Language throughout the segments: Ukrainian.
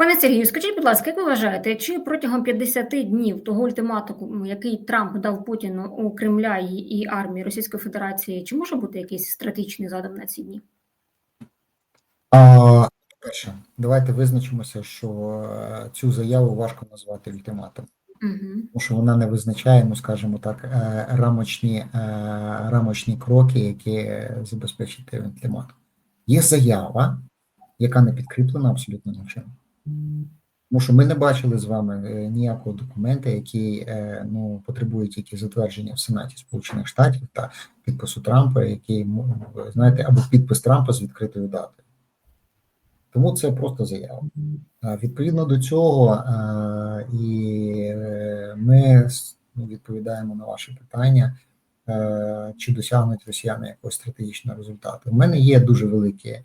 Пане Сергію, скажіть, будь ласка, як ви вважаєте, чи протягом 50 днів того ультиматуму, який Трамп дав Путіну у Кремля і, і армії Російської Федерації, чи може бути якийсь стратегічний задум на ці дні? А, перше, давайте визначимося, що е, цю заяву важко назвати ультиматум, Угу. тому що вона не визначає, ну скажімо так, е, рамочні, е, рамочні кроки, які забезпечать той ультиматум. Є заява, яка не підкріплена абсолютно нічим. Тому що ми не бачили з вами е, ніякого документа, який е, ну потребує тільки затвердження в Сенаті Сполучених Штатів та підпису Трампа, який знаєте, або підпис Трампа з відкритою датою. Тому це просто заява. Відповідно до цього, е, і ми ну, відповідаємо на ваше питання, чи досягнуть росіяни якогось стратегічного результату. У мене є дуже великі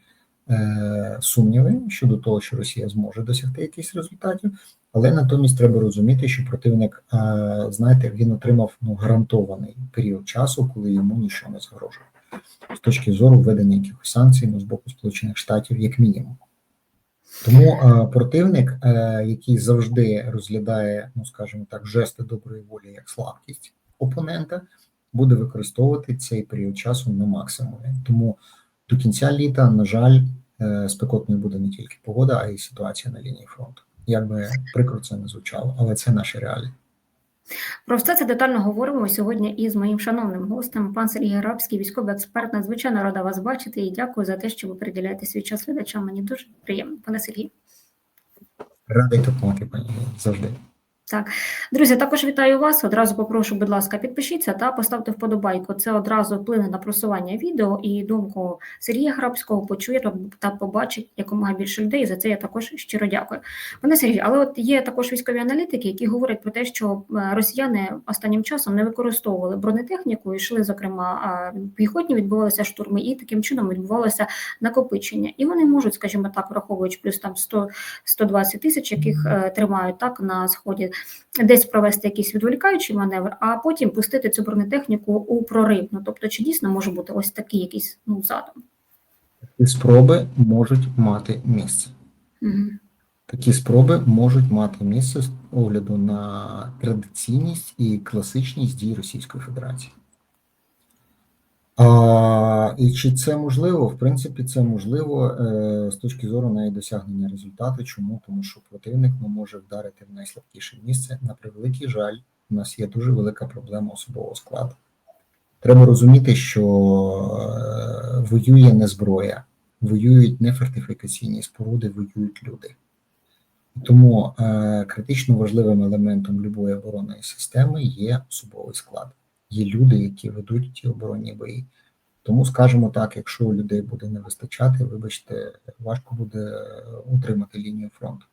сумніви щодо того, що Росія зможе досягти якихось результатів, але натомість треба розуміти, що противник, е, знаєте, він отримав ну, гарантований період часу, коли йому нічого не загрожує з точки зору введення якихось санкцій ну, з боку Сполучених Штатів, як мінімум. Тому е, противник, е, який завжди розглядає, ну скажімо так, жести доброї волі як слабкість опонента, буде використовувати цей період часу на максимумі. Тому до кінця літа, на жаль, е, спекотною буде не тільки погода, а й ситуація на лінії фронту. Як би прикро це не звучало, але це наші реалії. Про все це детально говоримо сьогодні із моїм шановним гостем, пан Сергій Грабський, військовий експерт. Надзвичайно рада вас бачити і дякую за те, що ви приділяєте свій час глядачам. Мені дуже приємно, пане Сергію. Радий допомогти, пані завжди. Так, друзі, також вітаю вас. Одразу попрошу, будь ласка, підпишіться та поставте вподобайку. Це одразу вплине на просування відео і думку Сергія Грабського почує та- побачить якомога більше людей. І за це я також щиро дякую. Пане Сергію, але от є також військові аналітики, які говорять про те, що е, росіяни останнім часом не використовували бронетехніку, йшли, зокрема, піхотні відбувалися штурми, і таким чином відбувалося накопичення. І вони можуть, скажімо так, враховуючи плюс там 100 120 тисяч, яких е, тримають так на сході, десь провести якийсь відволікаючий маневр, а потім пустити цю бронетехніку у прорив. Ну тобто, чи дійсно може бути ось такий якийсь ну задум? Такі спроби можуть мати місце. Угу. Такі спроби можуть мати місце з огляду на традиційність і класичність дій Російської Федерації. А, і чи це можливо? В принципі, це можливо е, з точки зору навіть досягнення результату. Чому? Тому що противник ну, може вдарити в найслабкіше місце. На превеликий жаль, у нас є дуже велика проблема особового складу. Треба розуміти, що е, воює не зброя, воюють не фортифікаційні споруди, воюють люди. Тому е, критично важливим елементом любої оборонної системи є особовий склад. Є люди, які ведуть ті оборонні бої. Тому, скажімо так, якщо людей буде не вистачати, вибачте, важко буде утримати лінію фронту.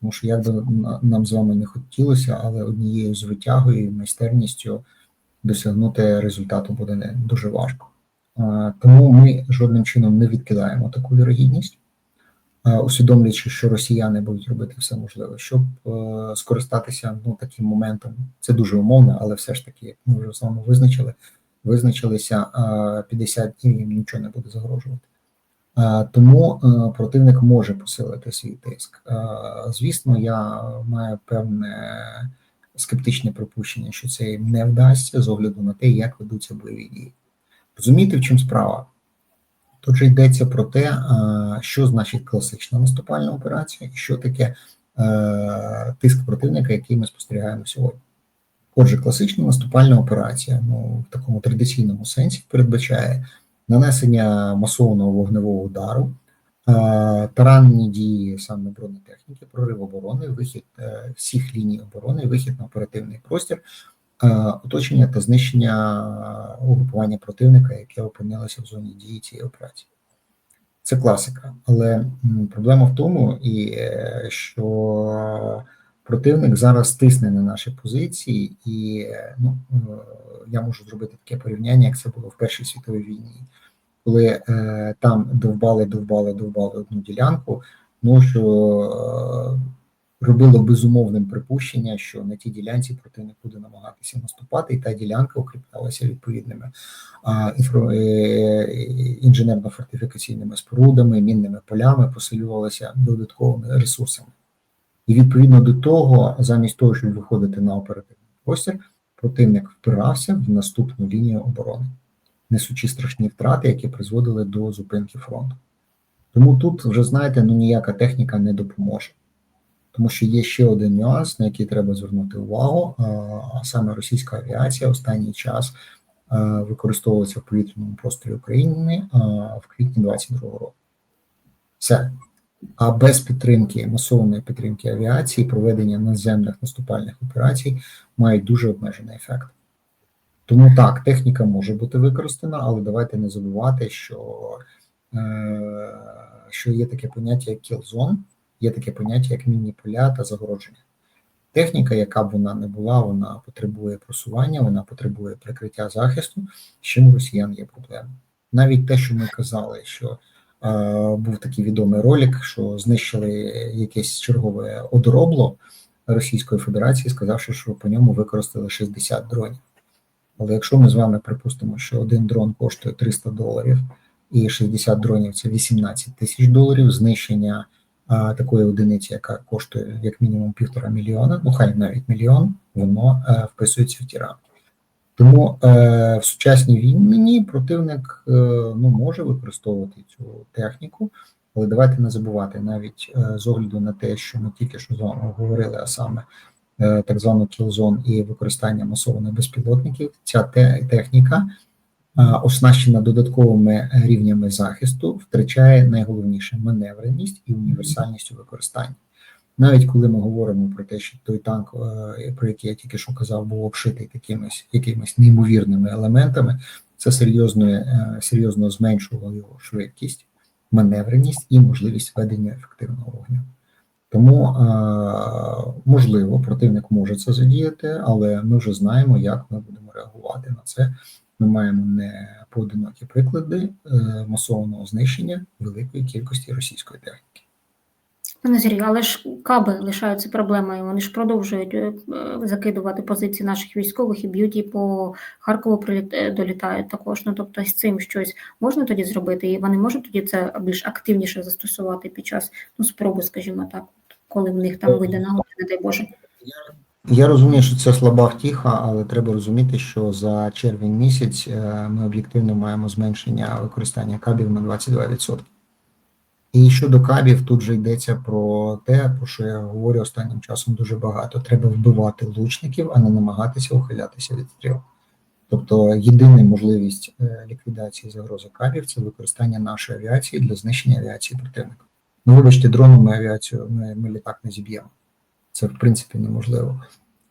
Тому що як би нам з вами не хотілося, але однією з витягою і майстерністю досягнути результату буде не дуже важко. Тому ми жодним чином не відкидаємо таку вірогідність усвідомлюючи, що росіяни будуть робити все можливе, щоб е, скористатися ну таким моментом. Це дуже умовно, але все ж таки, як ми вже з вами визначили, визначилися е, 50 днів їм нічого не буде загрожувати. Е, Тому е, противник може посилити свій тиск. Е, Звісно, я маю певне скептичне припущення, що це їм не вдасться з огляду на те, як ведуться бойові дії. Розумієте, в чому справа? Тут же йдеться про те, що значить класична наступальна операція і що таке е, тиск противника, який ми спостерігаємо сьогодні. Отже, класична наступальна операція ну, в такому традиційному сенсі передбачає нанесення масованого вогневого удару, е, таранні дії саме бронетехніки, прорив оборони, вихід е, всіх ліній оборони, вихід на оперативний простір, е, оточення та знищення е, угрупування противника, яке опинилося в зоні дії цієї операції. Це класика, але проблема в тому, і е, що противник зараз тисне на наші позиції, і е, ну, е, я можу зробити таке порівняння, як це було в Першій світовій війні, коли е, там довбали, довбали, довбали одну ділянку. Ну що е, робило безумовним припущення, що на тій ділянці противник буде намагатися наступати, і та ділянка укріплялася відповідними а, інфра- е, інженерно-фортифікаційними спорудами, мінними полями, посилювалася додатковими ресурсами. І відповідно до того, замість того, щоб виходити на оперативний простір, противник впирався в наступну лінію оборони, несучи страшні втрати, які призводили до зупинки фронту. Тому тут вже знаєте, ну ніяка техніка не допоможе. Тому що є ще один нюанс, на який треба звернути увагу, а саме російська авіація останній час використовується в повітряному просторі України в квітні 22 року. Все. А без підтримки, масованої підтримки авіації, проведення наземних наступальних операцій мають дуже обмежений ефект. Тому так, техніка може бути використана, але давайте не забувати, що, е, що є таке поняття як кілзон, є таке поняття як міні-поля та загородження. Техніка, яка б вона не була, вона потребує просування, вона потребує прикриття захисту, з чим у росіян є проблеми. Навіть те, що ми казали, що е, був такий відомий ролик, що знищили якесь чергове одоробло Російської Федерації, сказавши, що по ньому використали 60 дронів. Але якщо ми з вами припустимо, що один дрон коштує 300 доларів і 60 дронів це 18 тисяч доларів, знищення такої одиниці, яка коштує як мінімум півтора мільйона, ну хай навіть мільйон, воно е, вписується в ті рамки. Тому е, в сучасній війні противник е, ну, може використовувати цю техніку, але давайте не забувати навіть е, з огляду на те, що ми тільки що з вами говорили, а саме е, так звану кілзон і використання масованих безпілотників, ця те- техніка, оснащена додатковими рівнями захисту, втрачає найголовніше маневреність і універсальність у використанні. Навіть коли ми говоримо про те, що той танк, е, про який я тільки що казав, був обшитий такимись якимись неймовірними елементами, це серйозно, е, серйозно зменшувало його швидкість, маневреність і можливість ведення ефективного вогню. Тому е, можливо, противник може це задіяти, але ми вже знаємо, як ми будемо реагувати на це. Ми маємо не поодинокі приклади е, масованого знищення великої кількості російської техніки. Пане Сергію, але ж каби лишаються проблемою. Вони ж продовжують е, закидувати позиції наших військових і б'ють і по Харкову приліт- е, долітають також. Ну тобто з цим щось можна тоді зробити, і вони можуть тоді це більш активніше застосувати під час ну спроби, скажімо так, коли в них там вийде нагода, не дай Боже. Я розумію, що це слаба втіха, але треба розуміти, що за червень місяць е, ми об'єктивно маємо зменшення використання кабів на 22%. І щодо кабів, тут же йдеться про те, про що я говорю останнім часом дуже багато. Треба вбивати лучників, а не намагатися ухилятися від стріл. Тобто єдина можливість е, ліквідації загрози кабів це використання нашої авіації для знищення авіації противника. Ну, вибачте, дроном ми авіацію ми, ми літак не зіб'ємо. Це в принципі неможливо.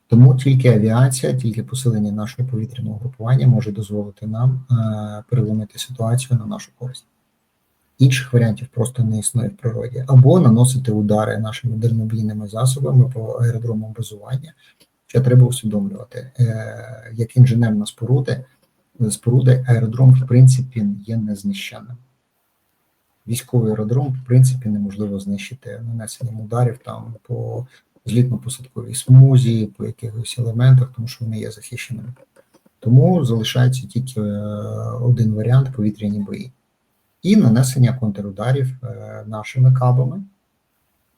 Тому тільки авіація, тільки посилення нашого повітряного групування може дозволити нам е, переломити ситуацію на нашу користь. Інших варіантів просто не існує в природі. Або наносити удари нашими дальнобійними засобами по аеродромам базування. Ще треба усвідомлювати, е, як інженерна споруда, споруда, аеродром в принципі є незнищенним. Військовий аеродром, в принципі, неможливо знищити нанесенням ударів там по злітно-посадковій смузі, по якихось елементах, тому що вони є захищеними. Тому залишається тільки е, один варіант повітряні бої і нанесення контрударів е, нашими кабами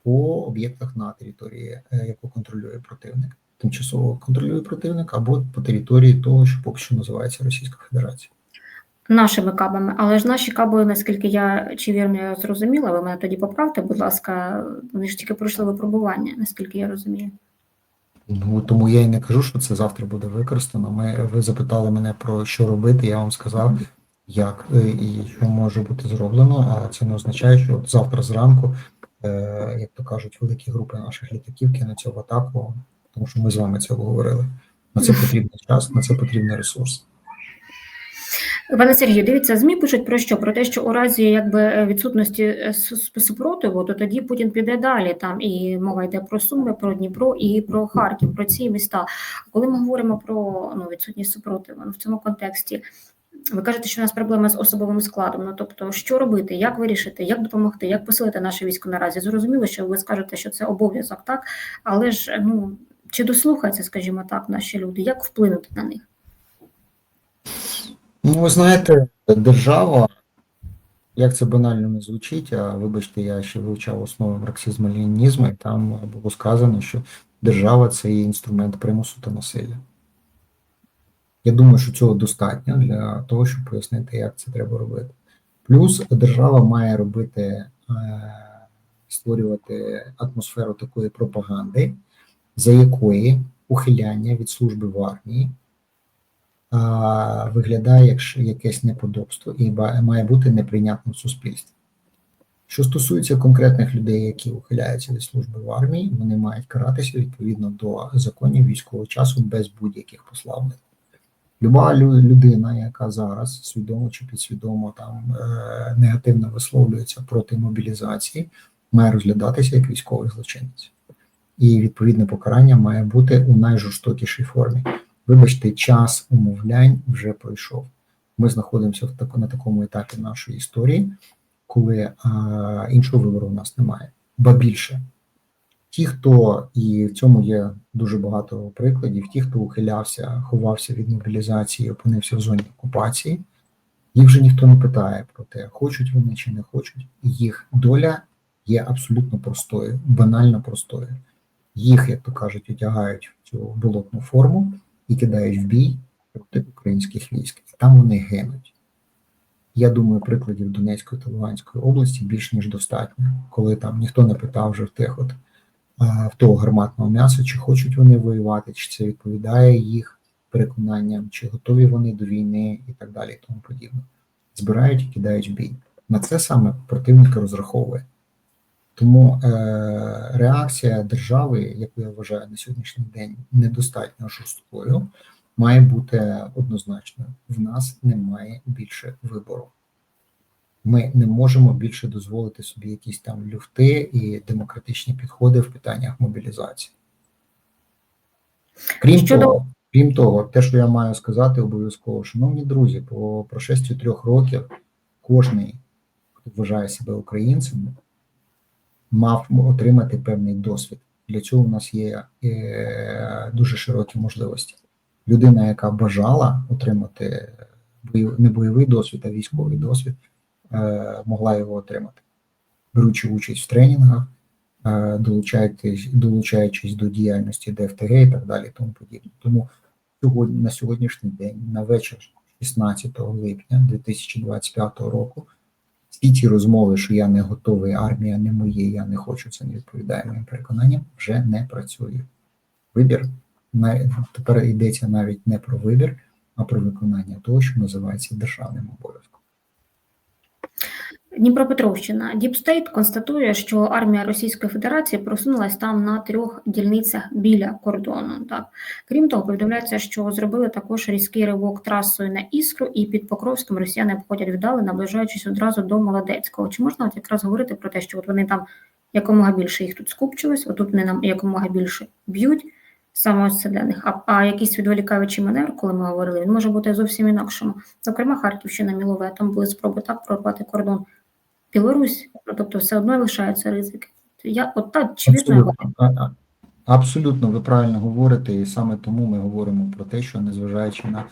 по об'єктах на території, е, яку контролює противник, тимчасово контролює противник, або по території того, що поки що називається Російська Федерація. Нашими кабами, але ж наші каби, наскільки я чи вірно я зрозуміла, ви мене тоді поправте, будь ласка, вони ж тільки пройшли випробування, наскільки я розумію. Ну тому я і не кажу, що це завтра буде використано. Ми ви запитали мене про що робити. Я вам сказав, як е, і що може бути зроблено. А це не означає, що от завтра зранку, е, як то кажуть, великі групи наших літаків кинуться в атаку, тому що ми з вами це обговорили. На це потрібний час, на це потрібний ресурс. Пане Сергію, дивіться, ЗМІ пишуть про що? Про те, що у разі якби відсутності е, супротиву, то тоді Путін піде далі. Там і мова йде про Суми, про Дніпро і про Харків, про ці міста. Коли ми говоримо про ну, відсутність супротиву ну, в цьому контексті, ви кажете, що у нас проблема з особовим складом. Ну тобто, що робити, як вирішити, як допомогти, як посилити наше військо наразі? Зрозуміло, що ви скажете, що це обов'язок, так але ж ну чи дослухаються, скажімо так, наші люди, як вплинути на них? Ну, ви знаєте, держава, як це банально не звучить, а вибачте, я ще вивчав основи марксизму ленінізму і там було сказано, що держава це є інструмент примусу та насилля. Я думаю, що цього достатньо для того, щоб пояснити, як це треба робити. Плюс держава має робити, е, створювати атмосферу такої пропаганди, за якої ухиляння від служби в армії виглядає як якесь неподобство і має бути неприйнятним суспільстві. Що стосується конкретних людей, які ухиляються від служби в армії, вони мають каратися відповідно до законів військового часу без будь-яких послаблень. Люба людина, яка зараз свідомо чи підсвідомо там е, негативно висловлюється проти мобілізації, має розглядатися як військовий злочинець. І відповідне покарання має бути у найжорстокішій формі. Вибачте, час умовлянь вже пройшов. Ми знаходимося в тако, на такому етапі нашої історії, коли а, іншого вибору в нас немає. Ба більше, ті, хто і в цьому є дуже багато прикладів, ті, хто ухилявся, ховався від мобілізації, опинився в зоні окупації, їх вже ніхто не питає про те, хочуть вони чи не хочуть. Їх доля є абсолютно простою, банально простою. Їх, як то кажуть, одягають в цю болотну форму і кидають в бій проти українських військ. І там вони гинуть. Я думаю, прикладів Донецької та Луганської області більш ніж достатньо, коли там ніхто не питав вже в тих от в того гарматного м'яса, чи хочуть вони воювати, чи це відповідає їх переконанням, чи готові вони до війни і так далі, і тому подібне. Збирають і кидають в бій. На це саме противник розраховує. Тому е, реакція держави, яку я вважаю на сьогоднішній день недостатньо жорсткою, має бути однозначною. В нас немає більше вибору. Ми не можемо більше дозволити собі якісь там люфти і демократичні підходи в питаннях мобілізації. Крім Щодо- того, крім того, те, що я маю сказати обов'язково, шановні друзі, по прошесті трьох років кожний, хто вважає себе українцем, мав отримати певний досвід. Для цього у нас є е, дуже широкі можливості. Людина, яка бажала отримати не бойовий досвід, а військовий досвід, е, могла його отримати, беручи участь в тренінгах, е, долучаючись, долучаючись до діяльності ДФТГ і так далі, тому подібне. Тому сьогодні, на сьогоднішній день, на вечір 16 липня 2025 року, всі ті розмови, що я не готовий, армія не моє, я не хочу, це не відповідає моїм переконанням, вже не працює. Вибір тепер йдеться навіть не про вибір, а про виконання того, що називається державним обов'язком. Дніпропетровщина Діпстейт констатує, що армія Російської Федерації просунулась там на трьох дільницях біля кордону. Так крім того, повідомляється, що зробили також різкий ривок трасою на іскру, і під Покровським росіяни обходять вдали, наближаючись одразу до Молодецького. Чи можна от якраз говорити про те, що от вони там якомога більше їх тут скупчилось, отут вони нам якомога більше б'ють. Саме ось це для них. А, а якийсь відволікаючий маневр, коли ми говорили, він може бути зовсім інакшим. Зокрема, Харківщина, Мілове, там були спроби так прорвати кордон. Білорусь, ну, тобто все одно лишаються ризики. Я от так Абсолютно, абсолютно, ви правильно говорите, і саме тому ми говоримо про те, що незважаючи на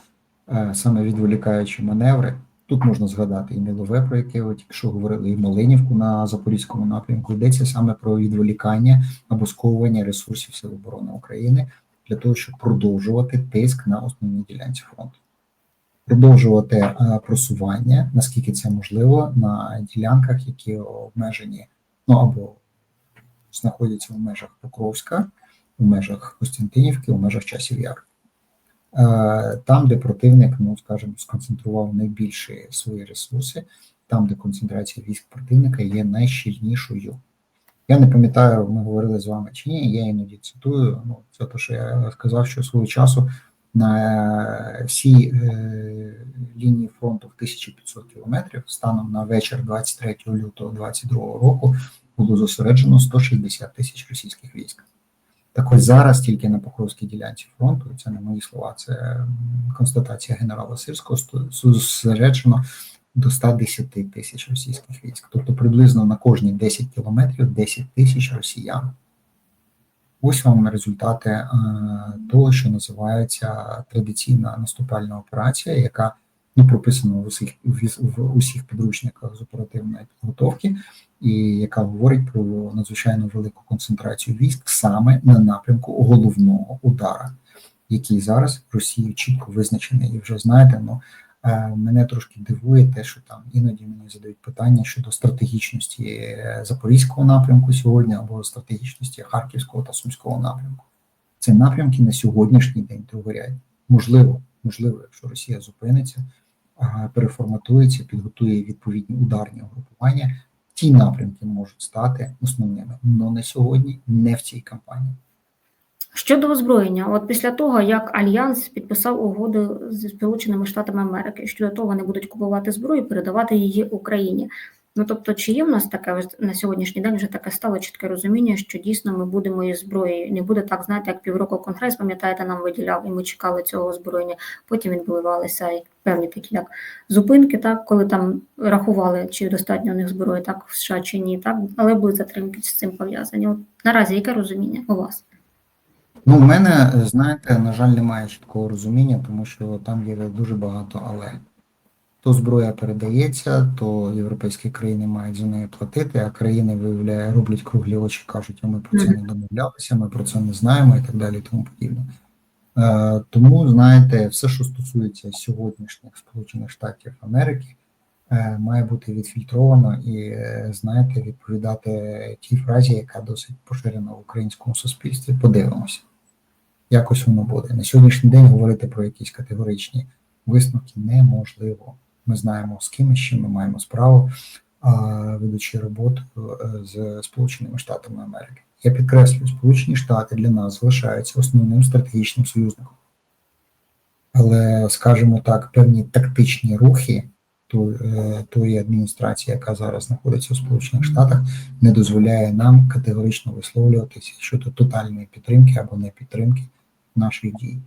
е, саме відволікаючі маневри, тут можна згадати і Мілове, про яке ви тільки що говорили, і Малинівку на Запорізькому напрямку. Йдеться саме про відволікання або сковування ресурсів Сил оборони України для того, щоб продовжувати тиск на основній ділянці фронту. Продовжувати е, просування, наскільки це можливо, на ділянках, які обмежені, ну або знаходяться в межах Покровська, у межах Костянтинівки, у межах часів Яр. Е, Там, де противник, ну скажімо, сконцентрував найбільші свої ресурси, там, де концентрація військ противника є найщільнішою. Я не пам'ятаю, ми говорили з вами чи ні, я іноді цитую. Ну, це те, що я сказав, що свого часу на всій е, лінії фронту в 1500 кілометрів станом на вечір 23 лютого 2022 року було зосереджено 160 тисяч російських військ. Так ось зараз тільки на Покровській ділянці фронту, це не мої слова, це констатація генерала Сирського, зосереджено до 110 тисяч російських військ. Тобто приблизно на кожні 10 кілометрів 10 тисяч росіян. Ось вам результати е, того, що називається традиційна наступальна операція, яка ну, прописана в усіх в, усіх підручниках з оперативної підготовки, і яка говорить про надзвичайно велику концентрацію військ саме на напрямку головного удара, який зараз Росією чітко визначений. І вже знаєте, ну мене трошки дивує те, що там іноді мені задають питання щодо стратегічності е, запорізького напрямку сьогодні або стратегічності харківського та сумського напрямку. Це напрямки на сьогоднішній день другорядні. Можливо, можливо, якщо Росія зупиниться, переформатується, підготує відповідні ударні угрупування, ті напрямки можуть стати основними. але не сьогодні, не в цій кампанії. Щодо озброєння, от після того, як Альянс підписав угоду з Сполученими Штатами Америки, щодо того, вони будуть купувати зброю, передавати її Україні. Ну тобто, чи є в нас таке на сьогоднішній день вже таке стало чітке розуміння, що дійсно ми будемо із зброєю. Не буде так, знаєте, як півроку конгрес, пам'ятаєте, нам виділяв, і ми чекали цього озброєння. Потім відбувалися і певні такі як зупинки, так коли там рахували, чи достатньо у них зброї, так в США чи ні, так але були затримки з цим пов'язані. От наразі яке розуміння у вас? Ну, у мене, знаєте, на жаль, немає чіткого розуміння, тому що там є дуже багато але. То зброя передається, то європейські країни мають за неї платити, а країни виявляє, роблять круглі очі, кажуть, а ми про це не домовлялися, ми про це не знаємо і так далі, і тому подібне. Е, тому, знаєте, все, що стосується сьогоднішніх Сполучених Штатів Америки, е, має бути відфільтровано і, е, знаєте, відповідати тій фразі, яка досить поширена в українському суспільстві. Подивимося, якось воно буде. На сьогоднішній день говорити про якісь категоричні висновки неможливо. Ми знаємо, з ким і з ми маємо справу, ведучи роботу е, з Сполученими Штатами Америки. Я підкреслюю, Сполучені Штати для нас залишаються основним стратегічним союзником. Але, скажімо так, певні тактичні рухи тої, е, адміністрації, яка зараз знаходиться у Сполучених Штатах, не дозволяє нам категорично висловлюватися щодо тотальної підтримки або не підтримки наших дій.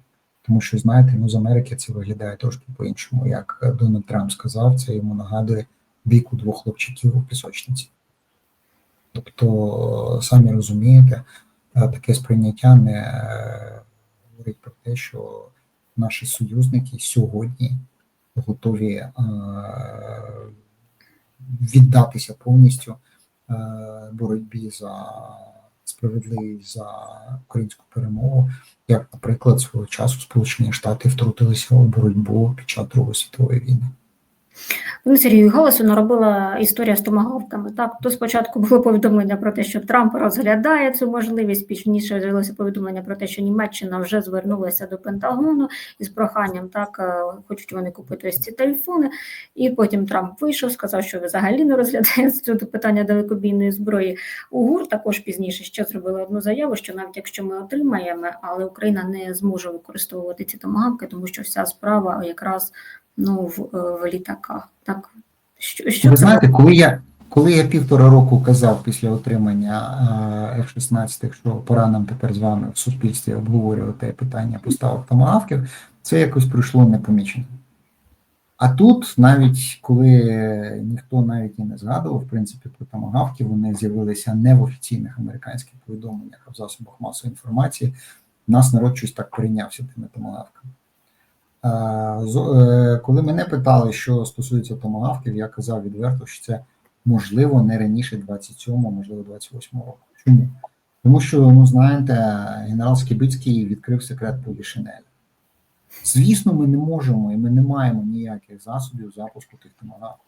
Тому що, знаєте, ну з Америки це виглядає трошки по-іншому. Як Дональд Трамп сказав, це йому нагадує бійку двох хлопчиків у пісочниці. Тобто, самі розумієте, е, таке сприйняття не е, говорить про те, що наші союзники сьогодні готові е, віддатися повністю е, боротьбі за справедливість за українську перемогу, як, наприклад, свого часу Сполучені Штати втрутилися у боротьбу під час Другої світової війни. Ну, Сергію Галасу наробила історія з томагавками. Так, то спочатку було повідомлення про те, що Трамп розглядає цю можливість. Пізніше з'явилося повідомлення про те, що Німеччина вже звернулася до Пентагону із проханням, так е, хочуть вони купити ось ці телефони. І потім Трамп вийшов, сказав, що взагалі не розглядає це питання далекобійної зброї. УГУР також пізніше ще зробили одну заяву, що навіть якщо ми отримаємо, але Україна не зможе використовувати ці томагавки, тому що вся справа якраз ну, в, в літаках. Так? Що, що Ви це? знаєте, коли я коли я півтора року казав після отримання е, F-16, що пора нам тепер з вами в суспільстві обговорювати питання поставок томагавків, це якось пройшло непомічено. А тут, навіть коли ніхто навіть і не згадував, в принципі, про томагавки, вони з'явилися не в офіційних американських повідомленнях, а в засобах масової інформації. Нас народ щось так прийнявся тими томагавками. З- е, Коли мене питали, що стосується томагавків, я казав відверто, що це можливо не раніше 27-го, можливо, 28-го року. Чому? Тому що, ну знаєте, генерал Скібицький відкрив секрет Полішинеля. Звісно, ми не можемо і ми не маємо ніяких засобів запуску тих томагавків.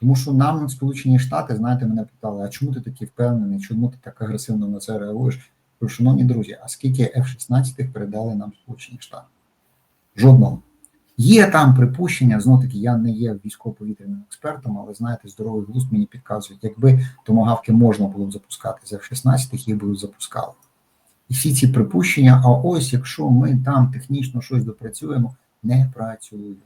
Тому що нам Сполучені Штати, знаєте, мене питали, а чому ти такий впевнений, чому ти так агресивно на це реагуєш? Шановні друзі, а скільки F-16 передали нам Сполучені Штати? Жодного. Є там припущення, знов таки, я не є військово-повітряним експертом, але знаєте, здоровий глузд мені підказує, якби томагавки можна було б запускати з F-16, їх би запускали. І всі ці припущення, а ось якщо ми там технічно щось допрацюємо, не працюють.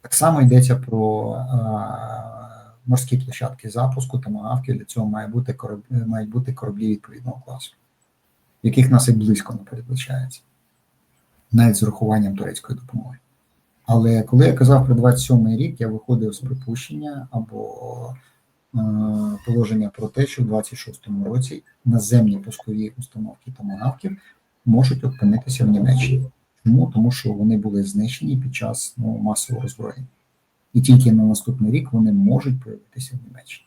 Так само йдеться про а, морські площадки запуску томагавків. Для цього має бути кораб... мають бути кораблі відповідного класу. яких нас і близько не передбачається, навіть з урахуванням турецької допомоги. Але коли я казав про 27-й рік, я виходив з припущення або е, положення про те, що в 26-му році наземні пускові установки томагавків можуть опинитися в Німеччині. Чому? Тому що вони були знищені під час ну, масового роззброєння. І тільки на наступний рік вони можуть появитися в Німеччині.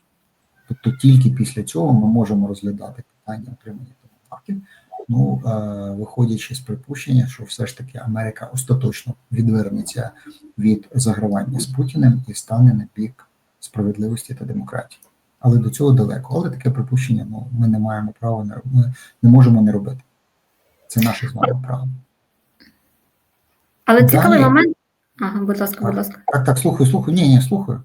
Тобто тільки після цього ми можемо розглядати питання отримання томагавків, ну, е, виходячи з припущення, що все ж таки Америка остаточно відвернеться від загравання з Путіним і стане на бік справедливості та демократії. Але до цього далеко. Але таке припущення ну, ми не маємо права не, ми не можемо не робити. Це наше з вами право. Але цікавий момент. Ага, будь ласка, будь ласка. Так, так, слухаю, слухаю. Ні, ні, слухаю.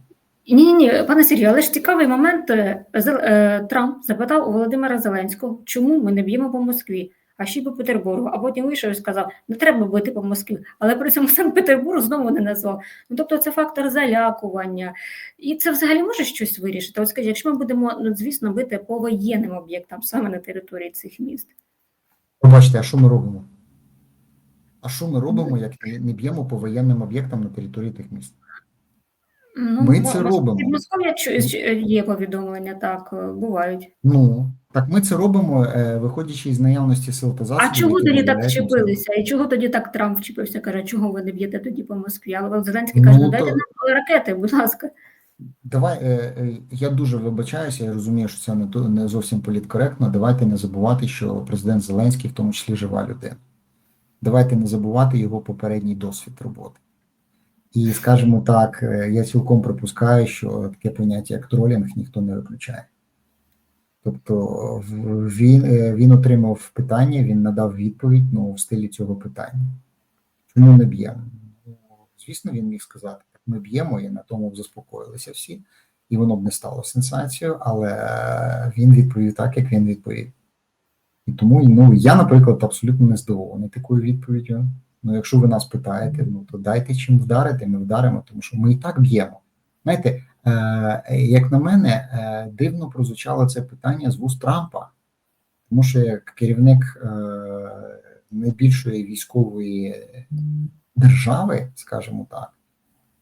Ні, ні, ні, пане Сергію, але ж цікавий момент. е, е, Трамп запитав у Володимира Зеленського, чому ми не б'ємо по Москві, а ще й по Петербургу. А потім вийшов і сказав, не треба бити по Москві, але при цьому Санкт-Петербург знову не назвав. Ну тобто це фактор залякування. І це взагалі може щось вирішити. От скажіть, якщо ми будемо, ну звісно, бити по воєнним об'єктам саме на території цих міст. Побачите, а що ми робимо? А що ми робимо, як не б'ємо по воєнним об'єктам на території тих міст? Ну, Ми це робимо. Від Москов'я є повідомлення, так, е, бувають. Ну, так ми це робимо, е, виходячи із наявності сил та засобів. А чого тоді так вчепилися? І чого тоді так Трамп вчепився? Каже, чого ви не б'єте тоді по Москві? Але Зеленський Ну, каже, ну то- дайте нам ракети, будь ласка. Давай, е, я дуже вибачаюся, я розумію, що це не зовсім політкоректно. Давайте не забувати, що президент Зеленський в тому числі жива людина. Давайте не забувати його попередній досвід роботи. І скажімо так, е, я цілком припускаю, що таке поняття як тролінг ніхто не виключає. Тобто він, е, він отримав питання, він надав відповідь ну, в стилі цього питання. Чому не б'ємо? Звісно, він міг сказати, так ми б'ємо, і на тому б заспокоїлися всі, і воно б не стало сенсацією, але він відповів так, як він відповів. І тому ну, я, наприклад, абсолютно не здивований такою відповіддю. Ну, якщо ви нас питаєте, ну то дайте чим вдарити, ми вдаримо, тому що ми і так б'ємо. Знаєте, е, як на мене, е, дивно прозвучало це питання з вуст Трампа, тому що як керівник е, найбільшої військової держави, скажімо так,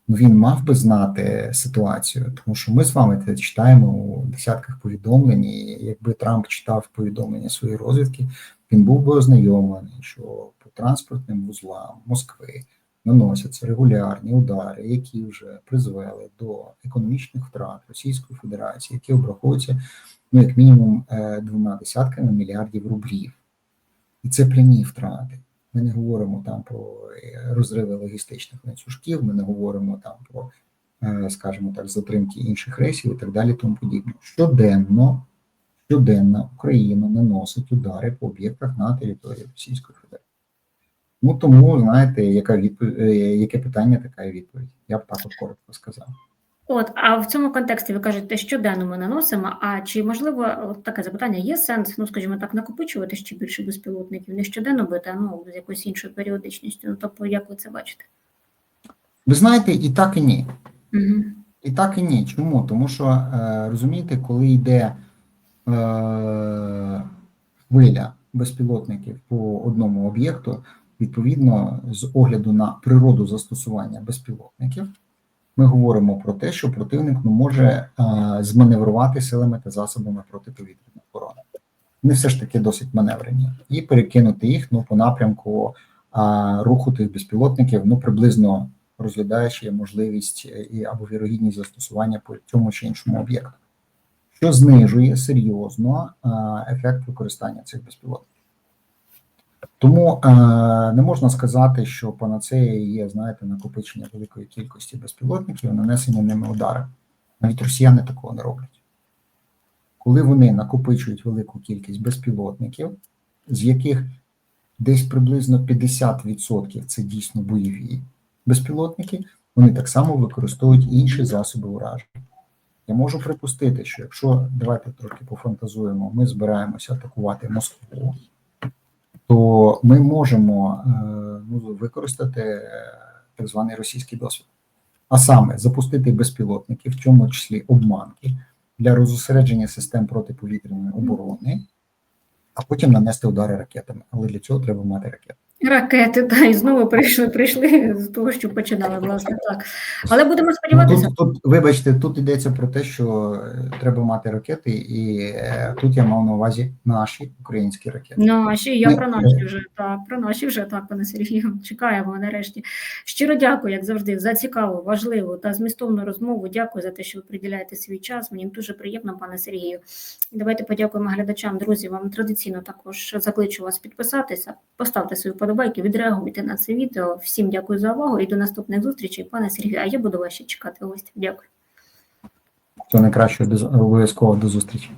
він мав би знати ситуацію, тому що ми з вами це читаємо у десятках повідомлень. І якби Трамп читав повідомлення своєї розвідки, він був би ознайомлений, що по транспортним вузлам Москви наносяться регулярні удари, які вже призвели до економічних втрат Російської Федерації, які обраховуються ну як мінімум е, двома десятками мільярдів рублів, і це прямі втрати. Ми не говоримо там про е, розриви логістичних ланцюжків, ми не говоримо там про, е, скажімо так, затримки інших рейсів і так далі, тому подібне. Щоденно, щоденно Україна наносить удари по об'єктах на території Російської Федерації. Ну тому знаєте, яка відповідь, яке питання, така і відповідь. Я б так от коротко сказав. От, а в цьому контексті ви кажете, щоденно ми наносимо. А чи можливо от таке запитання? Є сенс, ну скажімо так, накопичувати ще більше безпілотників, не щоденно бити, а ну з якоюсь іншою періодичністю? Ну тобто, як ви це бачите? Ви знаєте, і так, і ні. Угу. І так і ні. Чому? Тому що е, розумієте, коли йде е, хвиля безпілотників по одному об'єкту, відповідно, з огляду на природу застосування безпілотників, ми говоримо про те, що противник ну, може зманеврувати силами та засобами протиповітряної оборони. Вони все ж таки досить маневрені, і перекинути їх ну, по напрямку а, руху тих безпілотників, ну приблизно розглядаючи можливість е, і або вірогідність застосування по цьому чи іншому об'єкту, що знижує серйозно а, ефект використання цих безпілотників. Тому е, не можна сказати, що панацея є, знаєте, накопичення великої кількості безпілотників, нанесення ними удари. Навіть росіяни такого не роблять. Коли вони накопичують велику кількість безпілотників, з яких десь приблизно 50% це дійсно бойові безпілотники, вони так само використовують інші засоби ураження. Я можу припустити, що якщо давайте трохи пофантазуємо, ми збираємося атакувати Москву, то ми можемо е, ну, використати е, так званий російський досвід. А саме запустити безпілотники, в тому числі обманки, для розосередження систем протиповітряної оборони, а потім нанести удари ракетами. Але для цього треба мати ракети. Ракети, та і знову прийшли, прийшли з того, що починали, власне, так. Але будемо Ну, сподіватися. Тут, тут, вибачте, тут йдеться про те, що е, треба мати ракети, і е, тут я мав на увазі наші українські ракети. Наші, я Ми- про наші вже так, про наші вже так, пане Сергію. Чекаємо нарешті. Щиро дякую, як завжди, за цікаву, важливу та змістовну розмову. Дякую за те, що ви приділяєте свій час. Мені дуже приємно, пане Сергію. Давайте подякуємо глядачам, друзі. Вам традиційно також закличу вас підписатися, поставте свої подобайки, відреагуйте на це відео. Всім дякую за увагу і до наступних зустрічей, пане Сергію. А я буду вас ще чекати гостя. Дякую. То найкращого обов'язково до зустрічі.